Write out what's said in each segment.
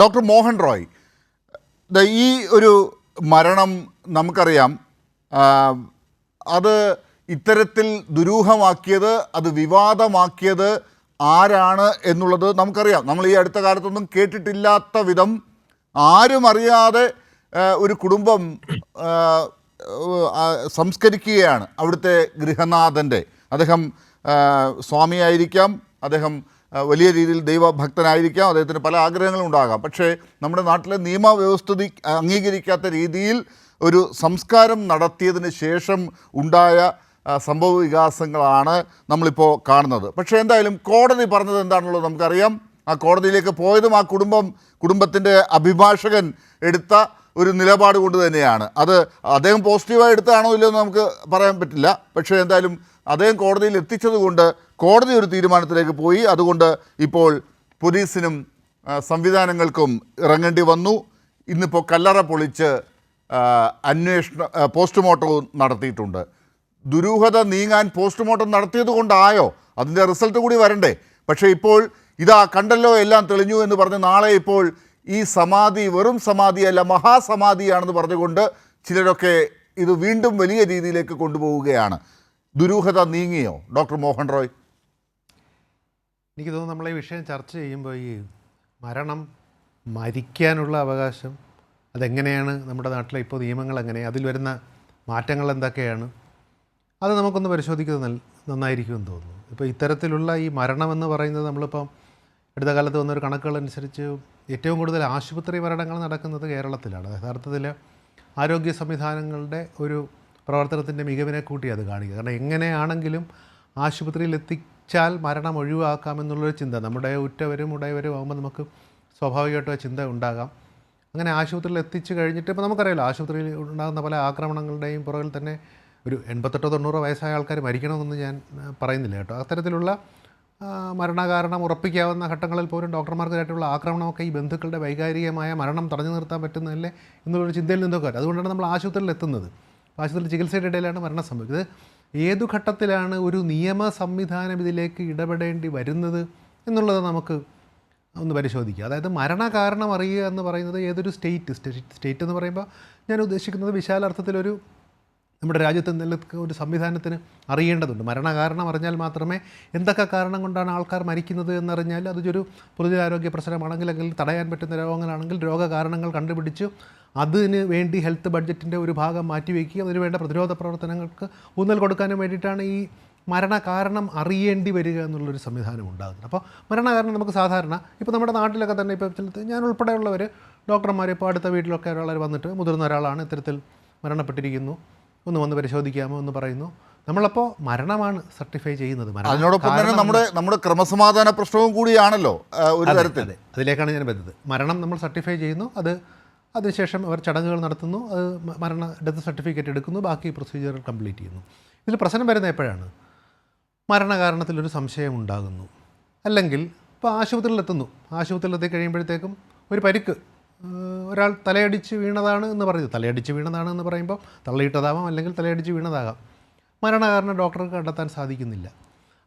Doctor Mohan Roy. ഈ ഒരു മരണം നമുക്കറിയാം. അത് ഇത്തരത്തിൽ ദുരൂഹമാക്കിയത് അത് വിവാദമാക്കിയത് ആരാണ് എന്നുള്ളത് നമുക്കറിയാം. നമ്മൾ ഈ അടുത്ത കാലത്തൊന്നും കേട്ടിട്ടില്ലാത്ത വിധം ആരും അറിയാതെ ഒരു കുടുംബം സംസ്കരിക്കുകയാണ് അവിടുത്തെ ഗൃഹനാഥന്റെ. അദ്ദേഹം സ്വാമിയായിരിക്കാം. അദ്ദേഹം വലിയ രീതിയിൽ ദൈവഭക്തനായിരിക്കാം. അദ്ദേഹത്തിന് പല ആഗ്രഹങ്ങളും ഉണ്ടാകാം. പക്ഷേ നമ്മുടെ നാട്ടിലെ നിയമവ്യവസ്ഥിതി അംഗീകരിക്കാത്ത രീതിയിൽ ഒരു സംസ്കാരം നടത്തിയതിന് ശേഷം ഉണ്ടായ സംഭവ വികാസങ്ങളാണ് നമ്മളിപ്പോൾ കാണുന്നത്. പക്ഷേ എന്തായാലും കോടതി പറഞ്ഞത് എന്താണെന്നുള്ളത് നമുക്കറിയാം. ആ കോടതിയിലേക്ക് പോയതും ആ കുടുംബം കുടുംബത്തിന്റെ അഭിഭാഷകൻ എടുത്ത ഒരു നിലപാട് കൊണ്ട് തന്നെയാണ്. അത് അദ്ദേഹം പോസിറ്റീവായി എടുത്താണോ ഇല്ലയോ എന്ന് നമുക്ക് പറയാൻ പറ്റില്ല. പക്ഷേ എന്തായാലും അദ്ദേഹം കോടതിയിൽ എത്തിച്ചത് കൊണ്ട് കോടതി ഒരു തീരുമാനത്തിലേക്ക് പോയി. അതുകൊണ്ട് ഇപ്പോൾ പോലീസിനും സംവിധാനങ്ങൾക്കും ഇറങ്ങേണ്ടി വന്നു. ഇന്നിപ്പോൾ കല്ലറ പൊളിച്ച് അന്വേഷണ പോസ്റ്റ്മോർട്ടവും നടത്തിയിട്ടുണ്ട്. ദുരൂഹത നീങ്ങാൻ പോസ്റ്റ്മോർട്ടം നടത്തിയത് കൊണ്ടായോ? അതിന്റെ റിസൾട്ട് കൂടി വരണ്ടേ? പക്ഷേ ഇപ്പോൾ ഇതാ കണ്ടല്ലോ എല്ലാം തെളിഞ്ഞു എന്ന് പറഞ്ഞ് നാളെ ഇപ്പോൾ ഈ സമാധി വെറും സമാധിയല്ല മഹാസമാധിയാണെന്ന് പറഞ്ഞുകൊണ്ട് ചിലരൊക്കെ ഇത് വീണ്ടും വലിയ രീതിയിലേക്ക് കൊണ്ടുപോവുകയാണ്. ദുരൂഹത നീങ്ങിയോ? ഡോക്ടർ മോഹൻ റോയ്? എനിക്ക് തോന്നുന്നു നമ്മൾ ഈ വിഷയം ചർച്ച ചെയ്യുമ്പോൾ ഈ മരണം മരിക്കാനുള്ള അവകാശം അതെങ്ങനെയാണ് നമ്മുടെ നാട്ടിലെ ഇപ്പോൾ നിയമങ്ങൾ എങ്ങനെ അതിൽ വരുന്ന മാറ്റങ്ങൾ എന്തൊക്കെയാണ് അത് നമുക്കൊന്ന് പരിശോധിക്കുന്നത് നൽ നന്നായിരിക്കുമെന്ന് തോന്നുന്നു. ഇപ്പോൾ ഇത്തരത്തിലുള്ള ഈ മരണമെന്ന് പറയുന്നത് നമ്മളിപ്പം അടുത്ത കാലത്ത് വന്നൊരു കണക്കുകളനുസരിച്ച് ഏറ്റവും കൂടുതൽ ആശുപത്രി മരണങ്ങൾ നടക്കുന്നത് കേരളത്തിലാണ്. യഥാർത്ഥത്തിൽ ആരോഗ്യ സംവിധാനങ്ങളുടെ ഒരു പ്രവർത്തനത്തിന്റെ മികവിനെ കൂട്ടി അത് കാണിക്കുക. കാരണം എങ്ങനെയാണെങ്കിലും ആശുപത്രിയിൽ എത്തിച്ചാൽ മരണം ഒഴിവാക്കാമെന്നുള്ളൊരു ചിന്ത നമ്മുടെ ഉറ്റവരും ഉടയവരും ആകുമ്പോൾ നമുക്ക് സ്വാഭാവികമായിട്ടും ചിന്ത ഉണ്ടാകാം. അങ്ങനെ ആശുപത്രിയിൽ എത്തിച്ചു കഴിഞ്ഞിട്ട് ഇപ്പോൾ നമുക്കറിയാലോ ആശുപത്രിയിൽ ഉണ്ടാകുന്ന പല ആക്രമണങ്ങളുടെയും പുറകിൽ തന്നെ ഒരു എൺപത്തെട്ടോ തൊണ്ണൂറോ വയസ്സായ ആൾക്കാർ മരിക്കണമെന്നൊന്നും ഞാൻ പറയുന്നില്ല കേട്ടോ. അത്തരത്തിലുള്ള മരണകാരണം ഉറപ്പിക്കാവുന്ന ഘട്ടങ്ങളിൽ പോലും ഡോക്ടർമാർക്കെതിരായിട്ടുള്ള ആക്രമണമൊക്കെ ഈ ബന്ധുക്കളുടെ വൈകാരികമായ മരണം തടഞ്ഞു നിർത്താൻ പറ്റുന്നതല്ലേ എന്നുള്ളൊരു ചിന്തയിൽ നിന്നൊക്കെ അതുകൊണ്ടാണ് നമ്മൾ ആശുപത്രിയിൽ എത്തുന്നത്. ആശുപത്രിയിൽ ചികിത്സയുടെ ഇടയിലാണ് മരണം സംഭവിക്കുന്നത്. ഏതു ഘട്ടത്തിലാണ് ഒരു നിയമ സംവിധാനം ഇതിലേക്ക് ഇടപെടേണ്ടി വരുന്നത് എന്നുള്ളത് നമുക്ക് ഒന്ന് പരിശോധിക്കുക അതായത് മരണകാരണം അറിയുക എന്ന് പറയുന്നത് ഏതൊരു സ്റ്റേറ്റ് സ്റ്റേറ്റ് എന്ന് പറയുമ്പോൾ ഞാൻ ഉദ്ദേശിക്കുന്നത് വിശാല അർത്ഥത്തിലൊരു നമ്മുടെ രാജ്യത്ത് നിലനിൽക്കുന്ന ഒരു സംവിധാനത്തിന് അറിയേണ്ടതുണ്ട്. മരണകാരണം അറിഞ്ഞാൽ മാത്രമേ എന്തൊക്കെ കാരണം കൊണ്ടാണ് ആൾക്കാർ മരിക്കുന്നത് എന്നറിഞ്ഞാൽ അതൊരു പൊതുജനാരോഗ്യ പ്രശ്നമാണെങ്കിൽ അല്ലെങ്കിൽ തടയാൻ പറ്റുന്ന രോഗങ്ങളാണെങ്കിൽ രോഗകാരണങ്ങൾ കണ്ടുപിടിച്ച് അതിന് വേണ്ടി ഹെൽത്ത് ബഡ്ജറ്റിന്റെ ഒരു ഭാഗം മാറ്റിവെക്കുകയും അതിന് വേണ്ട പ്രതിരോധ പ്രവർത്തനങ്ങൾക്ക് ഊന്നൽ കൊടുക്കാനും വേണ്ടിയിട്ടാണ് ഈ മരണകാരണം അറിയേണ്ടി വരിക എന്നുള്ളൊരു സംവിധാനം ഉണ്ടാകുന്നത്. അപ്പോൾ മരണകാരണം നമുക്ക് സാധാരണ ഇപ്പോൾ നമ്മുടെ നാട്ടിലൊക്കെ തന്നെ ഇപ്പോൾ ചിലത് ഞാൻ ഉൾപ്പെടെയുള്ളവർ ഡോക്ടർമാർ ഇപ്പോൾ അടുത്ത വീട്ടിലൊക്കെ ഒരാൾ വന്നിട്ട് മുതിർന്ന ഒരാളാണ് ഇത്തരത്തിൽ മരണപ്പെട്ടിരിക്കുന്നു. ഒന്ന് വന്ന് പരിശോധിക്കാമോ എന്ന് പറയുന്നു. നമ്മളപ്പോൾ മരണമാണ് സർട്ടിഫൈ ചെയ്യുന്നത്. അതിനോടൊപ്പം തന്നെ നമ്മുടെ നമ്മുടെ ക്രമസമാധാന പ്രശ്നവും കൂടിയാണല്ലോ ഒരു തരത്തിൽ. അതെ. അതിലേക്കാണ് ഞാൻ വരുന്നത്. മരണം നമ്മൾ സർട്ടിഫൈ ചെയ്യുന്നു. അത് അതിനുശേഷം അവർ ചടങ്ങുകൾ നടത്തുന്നു. അത് മരണ ഡെത്ത് സർട്ടിഫിക്കറ്റ് എടുക്കുന്നു. ബാക്കി പ്രൊസീജിയർ കംപ്ലീറ്റ് ചെയ്യുന്നു. ഇതിൽ പ്രശ്നം വരുന്ന എപ്പോഴാണ്? മരണകാരണത്തിലൊരു സംശയം ഉണ്ടാകുന്നു. അല്ലെങ്കിൽ ഇപ്പോൾ ആശുപത്രിയിൽ എത്തുന്നു ആശുപത്രിയിൽ എത്തി കഴിയുമ്പോഴത്തേക്കും ഒരു പരിക്ക് ഒരാൾ തലയടിച്ച് വീണതാണ് എന്ന് പറയുന്നത്. തലയടിച്ച് വീണതാണ് എന്ന് പറയുമ്പോൾ തള്ളിയിട്ടതാവാം അല്ലെങ്കിൽ തലയടിച്ച് വീണതാകാം. മരണകാരണം ഡോക്ടർക്ക് കണ്ടെത്താൻ സാധിക്കുന്നില്ല.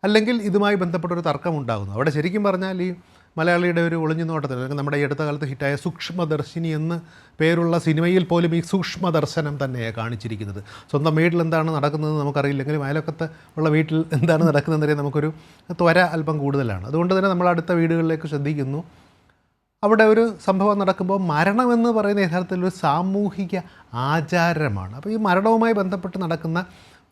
അല്ലെങ്കിൽ ഇതുമായി ബന്ധപ്പെട്ട ഒരു തർക്കം ഉണ്ടാകുന്നു. അവിടെ ശരിക്കും പറഞ്ഞാൽ ഈ മലയാളിയുടെ ഒരു ഒളിഞ്ഞു നോട്ടത്തിൽ അല്ലെങ്കിൽ നമ്മുടെ ഈ അടുത്ത കാലത്ത് ഹിറ്റായ സൂക്ഷ്മദർശിനി എന്ന് പേരുള്ള സിനിമയിൽ പോലും ഈ സൂക്ഷ്മദർശനം തന്നെയാണ് കാണിച്ചിരിക്കുന്നത്. സ്വന്തം വീട്ടിൽ എന്താണ് നടക്കുന്നത് നമുക്കറിയില്ലെങ്കിലും അയലൊക്കത്ത് ഉള്ള വീട്ടിൽ എന്താണ് നടക്കുന്നതെന്നറിയാൻ നമുക്കൊരു ത്വര അല്പം കൂടുതലാണ്. അതുകൊണ്ട് തന്നെ നമ്മൾ അടുത്ത വീടുകളിലേക്ക് ശ്രദ്ധിക്കുന്നു. അവിടെ ഒരു സംഭവം നടക്കുമ്പോൾ മരണമെന്ന് പറയുന്ന യഥാർത്ഥത്തിൽ ഒരു സാമൂഹിക ആചാരമാണ്. അപ്പോൾ ഈ മരണവുമായി ബന്ധപ്പെട്ട് നടക്കുന്ന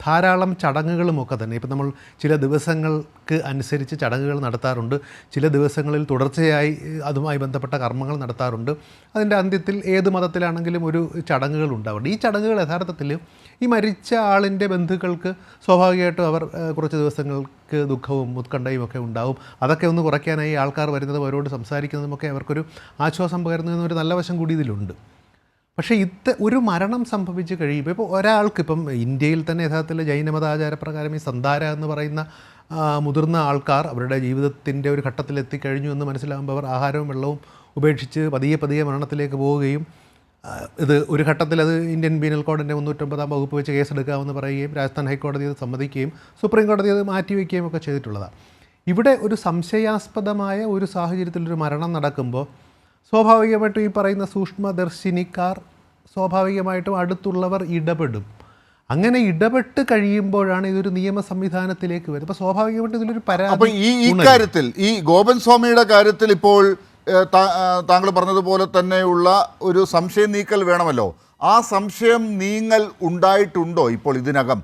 ധാരാളം ചടങ്ങുകളുമൊക്കെ തന്നെ. ഇപ്പം നമ്മൾ ചില ദിവസങ്ങൾക്ക് അനുസരിച്ച് ചടങ്ങുകൾ നടത്താറുണ്ട്. ചില ദിവസങ്ങളിൽ തുടർച്ചയായി അതുമായി ബന്ധപ്പെട്ട കർമ്മങ്ങൾ നടത്താറുണ്ട്. അതിന്റെ അന്ത്യത്തിൽ ഏത് മതത്തിലാണെങ്കിലും ഒരു ചടങ്ങുകൾ ഉണ്ടാവുന്നുണ്ട് ഈ ചടങ്ങുകൾ യഥാർത്ഥത്തിൽ ഈ മരിച്ച ആളിന്റെ ബന്ധുക്കൾക്ക് സ്വാഭാവികമായിട്ടും അവർ കുറച്ച് ദിവസങ്ങൾക്ക് ദുഃഖവും ഉത്കണ്ഠയും ഒക്കെ ഉണ്ടാവും. അതൊക്കെ ഒന്ന് കുറയ്ക്കാനായി ആൾക്കാർ വരുന്നതും അവരോട് സംസാരിക്കുന്നതുമൊക്കെ അവർക്കൊരു ആശ്വാസം പകരുന്നതെന്നൊരു നല്ല വശം കൂടി ഇതിലുണ്ട്. പക്ഷേ ഇത് ഒരു മരണം സംഭവിച്ചു കഴിയുമ്പോൾ ഇപ്പോൾ ഒരാൾക്ക് ഇപ്പം ഇന്ത്യയിൽ തന്നെ യഥാർത്ഥത്തിൽ ജൈനമതാചാരപ്രകാരം ഈ സന്ധാര എന്ന് പറയുന്ന മുതിർന്ന ആൾക്കാർ അവരുടെ ജീവിതത്തിന്റെ ഒരു ഘട്ടത്തിൽ എത്തിക്കഴിഞ്ഞു എന്ന് മനസ്സിലാകുമ്പോൾ അവർ ആഹാരവും വെള്ളവും ഉപേക്ഷിച്ച് പതിയെ പതിയെ മരണത്തിലേക്ക് പോവുകയും ഇത് ഒരു ഘട്ടത്തിൽ അത് ഇന്ത്യൻ പീനൽ കോഡിന്റെ മുന്നൂറ്റമ്പതാം വകുപ്പ് വെച്ച് കേസെടുക്കാമെന്ന് പറയുകയും രാജസ്ഥാൻ ഹൈക്കോടതി അത് സമ്മതിക്കുകയും സുപ്രീം കോടതി അത് മാറ്റിവെക്കുകയും ഒക്കെ ചെയ്തിട്ടുള്ളതാണ് ഇവിടെ ഒരു സംശയാസ്പദമായ ഒരു സാഹചര്യത്തിൽ ഒരു മരണം നടക്കുമ്പോൾ സ്വാഭാവികമായിട്ടും ഈ പറയുന്ന സൂക്ഷ്മദർശിനിക്കാർ സ്വാഭാവികമായിട്ടും അടുത്തുള്ളവർ ഇടപെടും. അങ്ങനെ ഇടപെട്ട് കഴിയുമ്പോഴാണ് ഇതൊരു നിയമ സംവിധാനത്തിലേക്ക് വരുന്നത്. അപ്പോൾ സ്വാഭാവികമായിട്ടും ഇതിലൊരു അപ്പൊ പരാതി ഈ ഈ കാര്യത്തിൽ ഈ ഗോപൻ സ്വാമിയുടെ കാര്യത്തിൽ ഇപ്പോൾ താങ്കൾ പറഞ്ഞതുപോലെ തന്നെയുള്ള ഒരു സംശയം നീക്കൽ വേണമല്ലോ. ആ സംശയം നീങ്ങൽ ഉണ്ടായിട്ടുണ്ടോ ഇപ്പോൾ ഇതിനകം?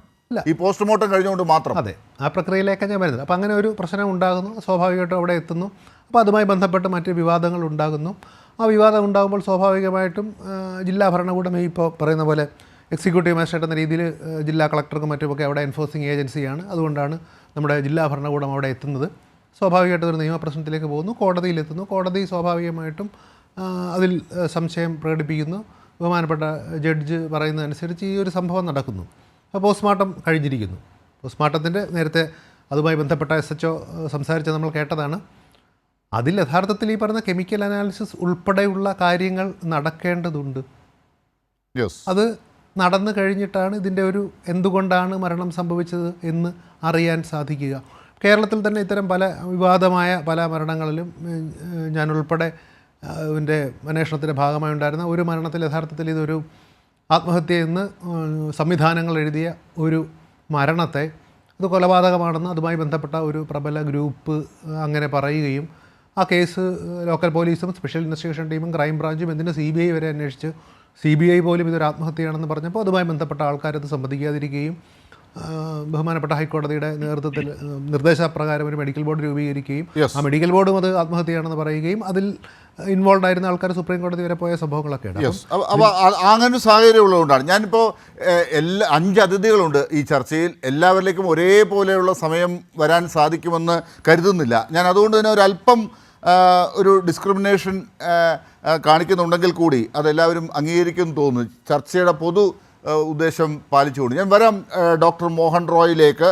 ഈ പോസ്റ്റ്മോർട്ടം കഴിഞ്ഞുകൊണ്ട് മാത്രം. അതെ. ആ പ്രക്രിയയിലേക്കാണ് ഞാൻ വരുന്നത്. അപ്പോൾ അങ്ങനെ ഒരു പ്രശ്നം ഉണ്ടാകുന്നു. സ്വാഭാവികമായിട്ടും അവിടെ എത്തുന്നു. അപ്പോൾ അതുമായി ബന്ധപ്പെട്ട് മറ്റ് വിവാദങ്ങൾ ഉണ്ടാകുന്നു. ആ വിവാദം ഉണ്ടാകുമ്പോൾ സ്വാഭാവികമായിട്ടും ജില്ലാ ഭരണകൂടം ഈ ഇപ്പോൾ പറയുന്ന പോലെ എക്സിക്യൂട്ടീവ് മജിസ്ട്രേറ്റ് എന്ന രീതിയിൽ ജില്ലാ കളക്ടർക്കും മറ്റുമൊക്കെ അവിടെ എൻഫോഴ്സിങ് ഏജൻസിയാണ്. അതുകൊണ്ടാണ് നമ്മുടെ ജില്ലാ ഭരണകൂടം അവിടെ എത്തുന്നത്. സ്വാഭാവികമായിട്ടും ഒരു നിയമപ്രശ്നത്തിലേക്ക് പോകുന്നു കോടതിയിലെത്തുന്നു കോടതി സ്വാഭാവികമായിട്ടും അതിൽ സംശയം പ്രകടിപ്പിക്കുന്നു. ബഹുമാനപ്പെട്ട ജഡ്ജ് പറയുന്നതനുസരിച്ച് ഈ ഒരു സംഭവം നടക്കുന്നു. അപ്പോൾ പോസ്റ്റ്മോർട്ടം കഴിഞ്ഞിരിക്കുന്നു. പോസ്റ്റ്മോർട്ടത്തിന്റെ നേരത്തെ അതുമായി ബന്ധപ്പെട്ട എസ് എച്ച് സംസാരിച്ച് നമ്മൾ കേട്ടതാണ്. അതിൽ യഥാർത്ഥത്തിൽ ഈ പറഞ്ഞ കെമിക്കൽ അനാലിസിസ് ഉൾപ്പെടെയുള്ള കാര്യങ്ങൾ നടക്കേണ്ടതുണ്ട്. അത് നടന്നു കഴിഞ്ഞിട്ടാണ് ഇതിന്റെ ഒരു എന്തുകൊണ്ടാണ് മരണം സംഭവിച്ചത് എന്ന് അറിയാൻ സാധിക്കുക. കേരളത്തിൽ തന്നെ ഇത്തരം പല വിവാദമായ പല മരണങ്ങളിലും ഞാൻ ഉൾപ്പെടെ ഇതിന്റെ അന്വേഷണത്തിന്റെ ഭാഗമായി ഉണ്ടായിരുന്ന ഒരു മരണത്തിൽ യഥാർത്ഥത്തിൽ ഇതൊരു ആത്മഹത്യ എന്ന് സംവിധാനങ്ങൾ എഴുതിയ ഒരു മരണത്തെ അത് കൊലപാതകമാണെന്ന് അതുമായി ബന്ധപ്പെട്ട ഒരു പ്രബല ഗ്രൂപ്പ് അങ്ങനെ പറയുകയും ആ കേസ് ലോക്കൽ പോലീസും സ്പെഷ്യൽ ഇൻവെസ്റ്റിഗേഷൻ ടീമും ക്രൈം ബ്രാഞ്ചും എന്തിന് സി ബി ഐ വരെ അന്വേഷിച്ച്? സി ബി ഐ പോലും ഇതൊരു ആത്മഹത്യയാണെന്ന് പറഞ്ഞപ്പോൾ അതുമായി ബന്ധപ്പെട്ട ആൾക്കാരത് സംബന്ധിക്കാതിരിക്കുകയും ബഹുമാനപ്പെട്ട ഹൈക്കോടതിയുടെ നേതൃത്വത്തിൽ നിർദ്ദേശപ്രകാരം ഒരു മെഡിക്കൽ ബോർഡ് രൂപീകരിക്കുകയും ആ മെഡിക്കൽ ബോർഡും അത് ആത്മഹത്യയാണെന്ന് പറയുകയും അതിൽ ഇൻവോൾവ് ആയിരുന്ന ആൾക്കാർ സുപ്രീം കോടതി വരെ പോയ സംഭവങ്ങളൊക്കെ അപ്പോൾ അങ്ങനെ ഒരു സാഹചര്യം ഉള്ളതുകൊണ്ടാണ്. ഞാനിപ്പോൾ എല്ലാ അഞ്ച് അതിഥികളുണ്ട് ഈ ചർച്ചയിൽ. എല്ലാവരിലേക്കും ഒരേപോലെയുള്ള സമയം വരാൻ സാധിക്കുമെന്ന് കരുതുന്നില്ല. ഞാൻ അതുകൊണ്ട് തന്നെ ഒരല്പം ഒരു ഡിസ്ക്രിമിനേഷൻ കാണിക്കുന്നുണ്ടെങ്കിൽ കൂടി അതെല്ലാവരും അംഗീകരിക്കുമെന്ന് തോന്നുന്നു. ചർച്ചയുടെ പൊതു ഉദ്ദേശം പാലിച്ചുകൊണ്ട്. ഞാൻ വരാം ഡോക്ടർ മോഹൻ റോയിലേക്ക്.